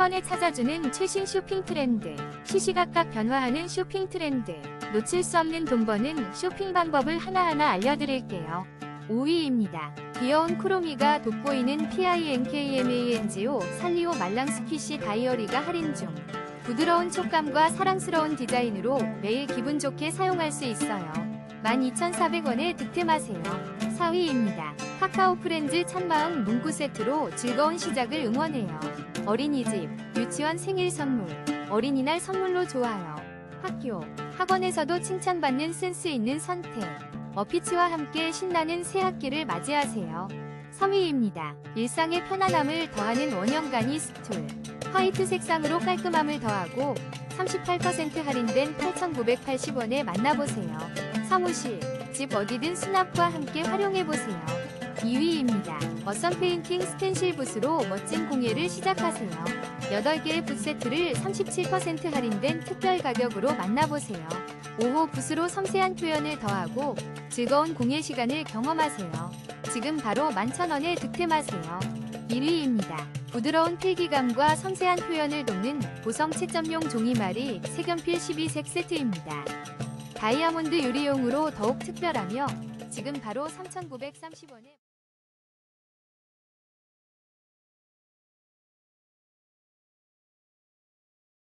번에 찾아주는 최신 쇼핑 트렌드, 시시각각 변화하는 쇼핑 트렌드, 놓칠 수 없는 돈 버는 쇼핑 방법을 하나하나 알려드릴게요. 5위입니다. 귀여운 크로미가 돋보이는 PINKMANGO 살리오 말랑 스퀴시 다이어리가 할인 중. 부드러운 촉감과 사랑스러운 디자인으로 매일 기분 좋게 사용할 수 있어요. 12,400원에 득템하세요. 4위입니다. 카카오 프렌즈 찬마음 문구 세트로 즐거운 시작을 응원해요. 어린이집, 유치원 생일 선물, 어린이날 선물로 좋아요. 학교, 학원에서도 칭찬받는 센스 있는 선택. 어피치와 함께 신나는 새 학기를 맞이하세요. 3위입니다. 일상의 편안함을 더하는 원형간이 스툴. 화이트 색상으로 깔끔함을 더하고 38% 할인된 8,980원에 만나보세요. 사무실, 집 어디든 수납과 함께 활용해보세요. 2위입니다. 어썸 페인팅 스텐실 붓으로 멋진 공예를 시작하세요. 8개의 붓 세트를 37% 할인된 특별 가격으로 만나보세요. 5호 붓으로 섬세한 표현을 더하고 즐거운 공예 시간을 경험하세요. 지금 바로 11,000원에 득템하세요. 1위입니다. 부드러운 필기감과 섬세한 표현을 돕는 보성 채점용 종이말이 색연필 12색 세트입니다. 다이아몬드 유리용으로 더욱 특별하며 지금 바로 3,930원에